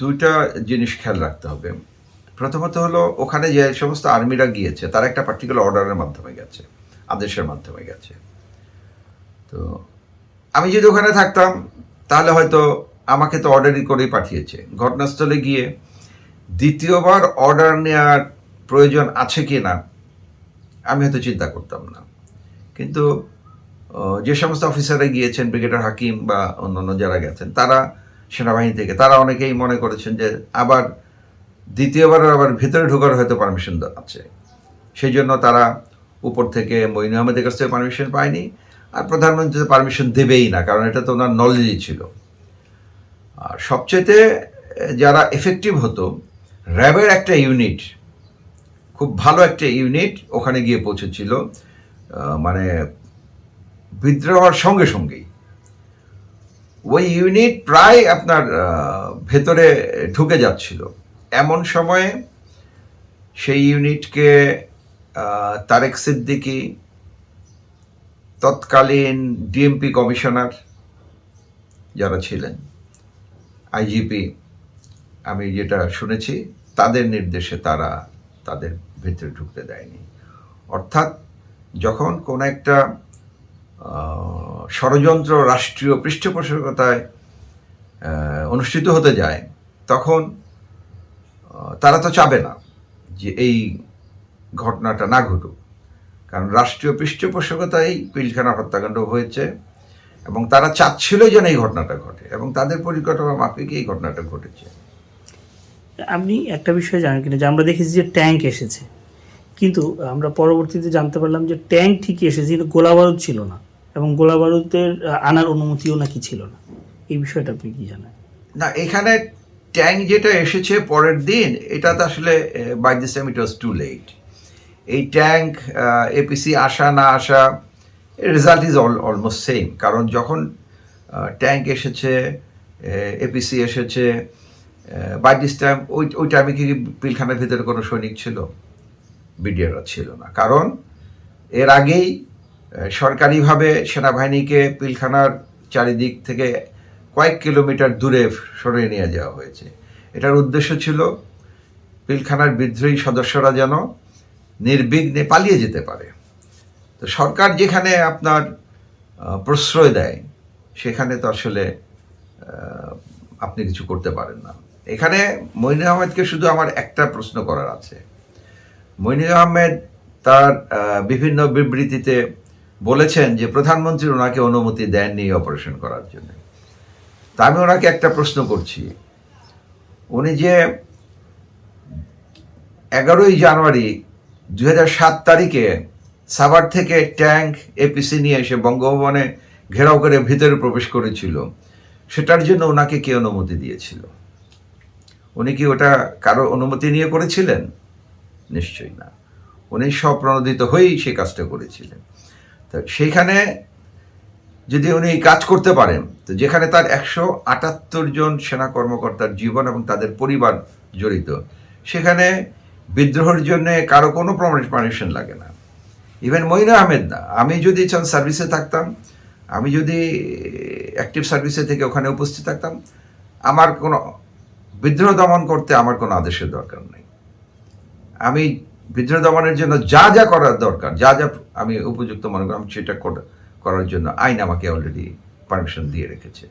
দুইটা জিনিস খেয়াল রাখতে হবে। প্রথমত হলো, ওখানে যে সমস্ত আর্মিরা গিয়েছে, তারা একটা পার্টিকুলার অর্ডারের মাধ্যমে গেছে, আদেশের মাধ্যমে গেছে। তো আমি যদি ওখানে থাকতাম, তাহলে হয়তো আমাকে তো অর্ডারই করেই পাঠিয়েছে। ঘটনাস্থলে গিয়ে দ্বিতীয়বার অর্ডার নেওয়ার প্রয়োজন আছে কি না, আমি হয়তো চিন্তা করতাম না। কিন্তু যে সমস্ত অফিসাররা গিয়েছেন ব্রিগেডার হাকিম বা অন্যান্য যারা গেছেন, তারা সেনাবাহিনী থেকে। তারা অনেকেই মনে করেছেন যে আবার দ্বিতীয়বার আবার ভিতরে ঢোকার হয়তো পারমিশন আছে। সেই জন্য তারা উপর থেকে মইন আহমেদের কাছ থেকে পারমিশন পায়নি আর প্রধানমন্ত্রী পারমিশন দেবেই না, কারণ এটা তো ওনার নলেজই ছিল। আর সবচেয়েতে যারা এফেক্টিভ হতো, র্যাবের একটা ইউনিট খুব ভালো একটা ইউনিট ওখানে গিয়ে পৌঁছেছিল। মানে বিদ্রোহ হওয়ার সঙ্গে সঙ্গেই। ওই ইউনিট প্রায় আপনার ভেতরে ঢুকে যাচ্ছিল। এমন সময়ে সেই ইউনিটকে তারেক সিদ্দিকী, তৎকালীন ডিএমপি কমিশনার যারা ছিলেন আইজিপি আমি যেটা শুনেছি, তাদের নির্দেশে তারা তাদের ভিতরে ঢুকতে দেয়নি। অর্থাৎ যখন কোনো একটা ষড়যন্ত্র রাষ্ট্রীয় পৃষ্ঠপোষকতায় অনুষ্ঠিত হতে যায়, তখন তারা তো চাবে না যে এই ঘটনাটা না ঘটুক। কারণ রাষ্ট্রীয় পৃষ্ঠপোষকতায় পিলখানা হত্যাকাণ্ড হয়েছে এবং তারা চাচ্ছিল যেন এই ঘটনাটা ঘটে এবং তাদের পরিকল্পনা মাফিক এই ঘটনাটা ঘটেছে। আপনি একটা বিষয় জানেন কিনা যে আমরা দেখেছি যে ট্যাঙ্ক এসেছে। কিন্তু আমরা পরবর্তীতে জানতে পারলাম যে ট্যাঙ্ক ঠিকই এসেছে, কিন্তু গোলা বারুদ ছিল না। এবং গোলা বারুদের আনার অনুমতিও নাকি ছিল না। এই বিষয়টা আপনি কি জানেন? না, এখানে ট্যাঙ্ক যেটা এসেছে পরের দিন, এটা তো আসলে by this time it was too late এই ট্যাঙ্ক এপিসি আসা না আসা result is all almost same কারণ যখন ট্যাঙ্ক এসেছে এপিসি এসেছে বাই দিস টাইম ওই ওই টাইমে কি পিলখানার ভিতরে কোনো সৈনিক ছিল? বিডিআররা ছিল না। কারণ, এর আগেই সরকারিভাবে সেনাবাহিনীকে পিলখানার চারিদিক থেকে কয়েক কিলোমিটার দূরে সরিয়ে নিয়ে যাওয়া হয়েছে। এটার উদ্দেশ্য ছিল পিলখানার বিদ্রোহী সদস্যরা যেন নির্বিঘ্নে পালিয়ে যেতে পারে। তো সরকার যেখানে আপনার প্রশ্রয় দেয়, সেখানে তো আসলে আপনি কিছু করতে পারেন না। এখানে মইনুল আহমেদকে শুধু আমার একটা প্রশ্ন করার আছে। মইনুল আহমেদ তার বিভিন্ন বিবৃতিতে বলেছেন যে প্রধানমন্ত্রী ওনাকে অনুমতি দেননি অপারেশন করার জন্য। তা আমি ওনাকে একটা প্রশ্ন করছি। উনি যে এগারোই জানুয়ারি দুই সাত তারিখে সাভার থেকে ট্যাঙ্ক, এপিসি নিয়ে এসে বঙ্গভবনে ঘেরাও করে ভিতরে প্রবেশ করেছিল, সেটার জন্য ওনাকে কে অনুমতি দিয়েছিল? উনি কি ওটা কারও অনুমতি নিয়ে করেছিলেন? নিশ্চয়ই না। উনি স্বপ্রণোদিত হয়েই সেই কাজটা করেছিলেন। সেইখানে যদি উনি কাজ করতে পারেন, তো যেখানে তার একশো আটাত্তর জন সেনা কর্মকর্তার জীবন এবং তাদের পরিবার জড়িত, সেখানে বিদ্রোহের জন্য কারও কোনো পারমিশন লাগে না। ইভেন মইনা আহমেদ না। আমি যদি চান সার্ভিসে থাকতাম, আমি যদি অ্যাক্টিভ সার্ভিসে থেকে ওখানে উপস্থিত থাকতাম, আমার কোনো বিদ্রোহ দমন করতে আমার কোনো আদেশের দরকার নেই। আমি বিদ্রোহ দমনের জন্য যা যা করার দরকার, যা যা আমি উপযুক্ত মনে করি আমি সেটা কর- করার জন্য আইন আমাকে অলরেডি পারমিশন দিয়ে রেখেছে।